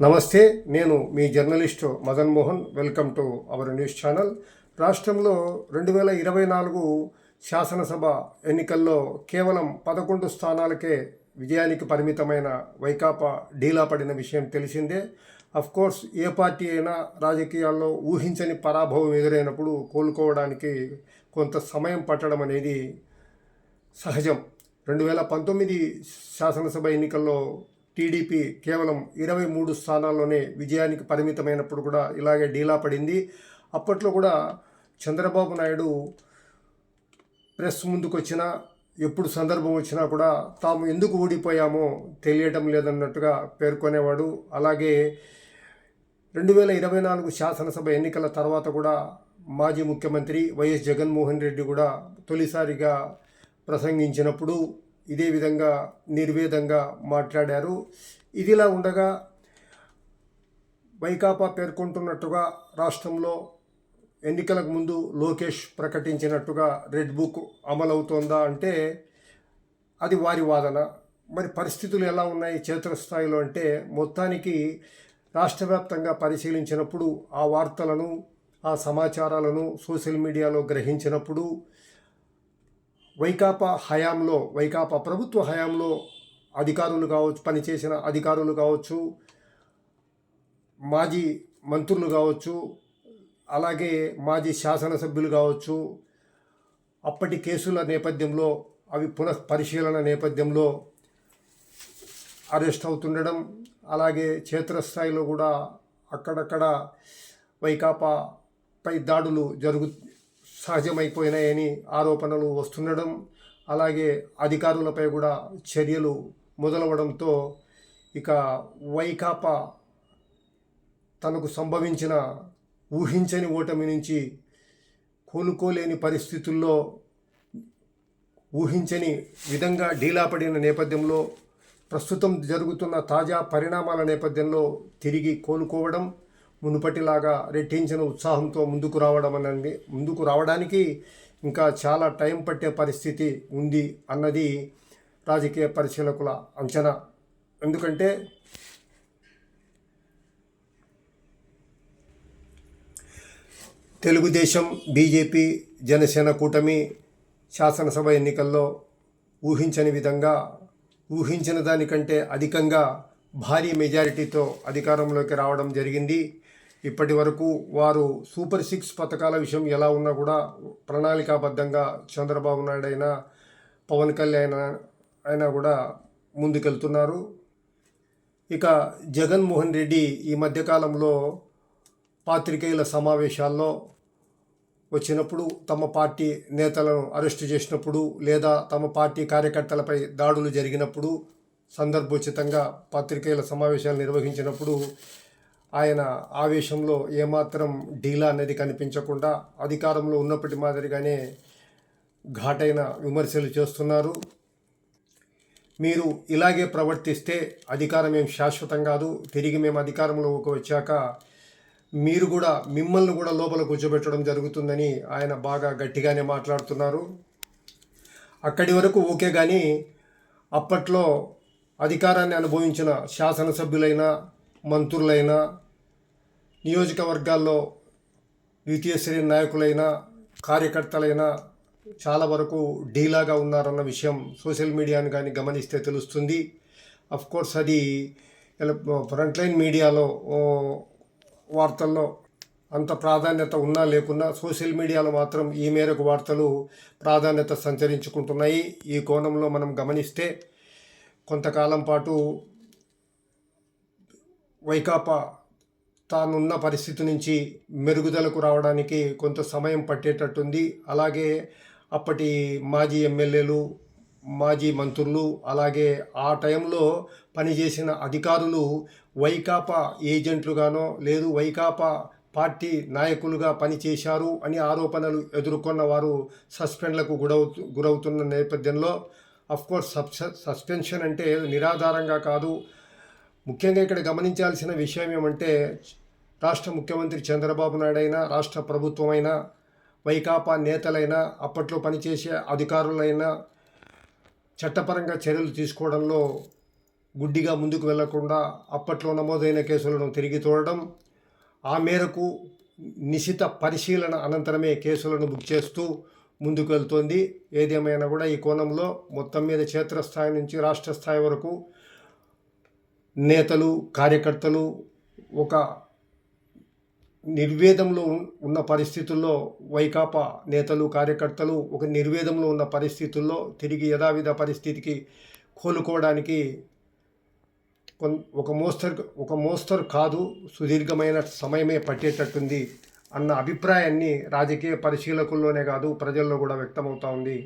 నమస్తే నేను మీ journalist Madan Mohan. Welcome to our news channel. రాష్ట్రంలో రెండు వేల ఇరవై నాలుగు శాసనసభ ఎన్నికల్లో కేవలం పదకొండు స్థానాలకే విజయానికి పరిమితమైన వైకాపా డీలా పడిన విషయం తెలిసిందే. కోర్స్ ఏ పార్టీ అయినా రాజకీయాల్లో ఊహించని పరాభవం ఎదురైనప్పుడు కోలుకోవడానికి కొంత సమయం పట్టడం అనేది సహజం. రెండు వేల పంతొమ్మిది శాసనసభ ఎన్నికల్లో టీడీపీ కేవలం ఇరవై మూడు స్థానాల్లోనే విజయానికి పరిమితమైనప్పుడు కూడా ఇలాగే డీలా పడింది. అప్పట్లో కూడా చంద్రబాబు నాయుడు ప్రెస్ ముందుకు వచ్చినా ఎప్పుడు సందర్భం వచ్చినా కూడా తాము ఎందుకు ఓడిపోయామో తెలియటం లేదన్నట్టుగా పేర్కొనేవాడు. అలాగే రెండు వేల ఇరవై నాలుగు శాసనసభ ఎన్నికల తర్వాత కూడా మాజీ ముఖ్యమంత్రి వైఎస్ జగన్మోహన్ రెడ్డి కూడా తొలిసారిగా ప్రసంగించినప్పుడు ఇదే విధంగా నిర్వేదంగా మాట్లాడారు. ఇదిలా ఉండగా వైకాపా పేర్కొంటున్నట్టుగా రాష్ట్రంలో ఎన్నికలకు ముందు లోకేష్ ప్రకటించినట్టుగా రెడ్ బుక్ అమలవుతోందా అంటే అది వారి వాదన. మరి పరిస్థితులు ఎలా ఉన్నాయి? క్షేత్రస్థాయిలో అంటే మొత్తానికి రాష్ట్ర వ్యాప్తంగా పరిశీలించినప్పుడు ఆ వార్తలను ఆ సమాచారాలను సోషల్ మీడియాలో గ్రహించినప్పుడు వైకాపా హయాంలో వైకాపా ప్రభుత్వ హయాంలో అధికారులు కావచ్చు పనిచేసిన అధికారులు కావచ్చు మాజీ మంత్రులు కావచ్చు అలాగే మాజీ శాసనసభ్యులు కావచ్చు అప్పటి కేసుల నేపథ్యంలో అవి పునః పరిశీలన నేపథ్యంలో అరెస్ట్ అవుతుండడం అలాగే క్షేత్రస్థాయిలో కూడా అక్కడక్కడ వైకాపాపై దాడులు జరుగు సహజమైపోయినాయని ఆరోపణలు వస్తుండడం అలాగే అధికారులపై కూడా చర్యలు మొదలవడంతో ఇక వైకాపా తనకు సంభవించిన ఊహించని ఓటమి నుంచి కోలుకోలేని పరిస్థితుల్లో ఊహించని విధంగా ఢీలాపడిన నేపథ్యంలో ప్రస్తుతం జరుగుతున్న తాజా పరిణామాల నేపథ్యంలో తిరిగి కోలుకోవడం మునుపటిలాగా రెట్టించిన ఉత్సాహంతో ముందుకు రావడం అనేది. ముందుకు రావడానికి ఇంకా చాలా టైం పట్టే పరిస్థితి ఉంది అన్నది రాజకీయ పరిశీలకుల అంచనా. ఎందుకంటే తెలుగుదేశం బీజేపీ జనసేన కూటమి శాసనసభ ఎన్నికల్లో ఊహించని విధంగా ఊహించిన దానికంటే అధికంగా భారీ మెజారిటీతో అధికారంలోకి రావడం జరిగింది. ఇప్పటి వరకు వారు సూపర్ సిక్స్ పథకాల విషయం ఎలా ఉన్నా కూడా ప్రణాళికాబద్ధంగా చంద్రబాబు నాయుడు అయినా పవన్ కళ్యాణ్ అయినా కూడా ముందుకెళ్తున్నారు. ఇక జగన్మోహన్ రెడ్డి ఈ మధ్యకాలంలో పాత్రికేయుల సమావేశాల్లో వచ్చినప్పుడు తమ పార్టీ నేతలను అరెస్టు చేసినప్పుడు లేదా తమ పార్టీ కార్యకర్తలపై దాడులు జరిగినప్పుడు సందర్భోచితంగా పాత్రికేయుల సమావేశాలు నిర్వహించినప్పుడు ఆయన ఆవేశంలో ఏమాత్రం డీలా అనేది కనిపించకుండా అధికారంలో ఉన్నప్పటి మాదిరిగానే ఘాటైన విమర్శలు చేస్తున్నారు. మీరు ఇలాగే ప్రవర్తిస్తే అధికారం ఏం శాశ్వతం కాదు. తిరిగి మేము అధికారంలోకి వచ్చాక మీరు కూడా మిమ్మల్ని కూడా లోపల కూర్చోబెట్టడం జరుగుతుందని ఆయన బాగా గట్టిగానే మాట్లాడుతున్నారు. అక్కడి వరకు ఓకే కానీ అప్పట్లో అధికారాన్ని అనుభవించిన శాసనసభ్యులైనా మంత్రులైనా నియోజకవర్గాల్లో ద్వితీయ శ్రేణి నాయకులైన కార్యకర్తలైన చాలా వరకు డీలాగా ఉన్నారన్న విషయం సోషల్ మీడియాను కానీ గమనిస్తే తెలుస్తుంది. అఫ్ కోర్స్ అది ఫ్రంట్ లైన్ మీడియాలో వార్తల్లో అంత ప్రాధాన్యత ఉన్నా లేకున్నా సోషల్ మీడియాలో మాత్రం ఈ మేరకు వార్తలు ప్రాధాన్యత సంచరించుకుంటున్నాయి. ఈ కోణంలో మనం గమనిస్తే కొంతకాలం పాటు వైకాపా తానున్న పరిస్థితి నుంచి మెరుగుదలకు రావడానికి కొంత సమయం పట్టేటట్టుంది. అలాగే అప్పటి మాజీ ఎమ్మెల్యేలు మాజీ మంత్రులు అలాగే ఆ టైంలో పనిచేసిన అధికారులు వైకాపా ఏజెంట్లుగానో లేదు వైకాపా పార్టీ నాయకులుగా పనిచేశారు అని ఆరోపణలు ఎదుర్కొన్న వారు సస్పెండ్లకు గురవుతు గురవుతున్న నేపథ్యంలో అఫ్కోర్స్ సస్పెన్షన్ అంటే నిరాధారంగా కాదు. ముఖ్యంగా ఇక్కడ గమనించాల్సిన విషయం ఏమంటే రాష్ట్ర ముఖ్యమంత్రి చంద్రబాబు నాయుడు అయినా రాష్ట్ర ప్రభుత్వమైనా వైకాపా నేతలైనా అప్పట్లో పనిచేసే అధికారులైనా చట్టపరంగా చర్యలు తీసుకోవడంలో గుడ్డిగా ముందుకు వెళ్ళకుండా అప్పట్లో నమోదైన కేసులను తిరిగి చూడడం ఆ మేరకు నిశిత పరిశీలన అనంతరమే కేసులను బుక్ చేస్తూ ముందుకు వెళ్తోంది. ఏదేమైనా కూడా ఈ కోణంలో మొత్తం మీద క్షేత్రస్థాయి నుంచి రాష్ట్ర స్థాయి వరకు నేతలు కార్యకర్తలు ఒక నిర్వేదంలో ఉన్న పరిస్థితుల్లో వైకాపా నేతలు కార్యకర్తలు ఒక నిర్వేదంలో ఉన్న పరిస్థితుల్లో తిరిగి యథావిధ పరిస్థితికి కోలుకోవడానికి కొన్ ఒక మోస్తరు ఒక మోస్తరు కాదు సుదీర్ఘమైన సమయమే పట్టేటట్టుంది అన్న అభిప్రాయాన్ని రాజకీయ పరిశీలకుల్లోనే కాదు ప్రజల్లో కూడా వ్యక్తమవుతా ఉంది.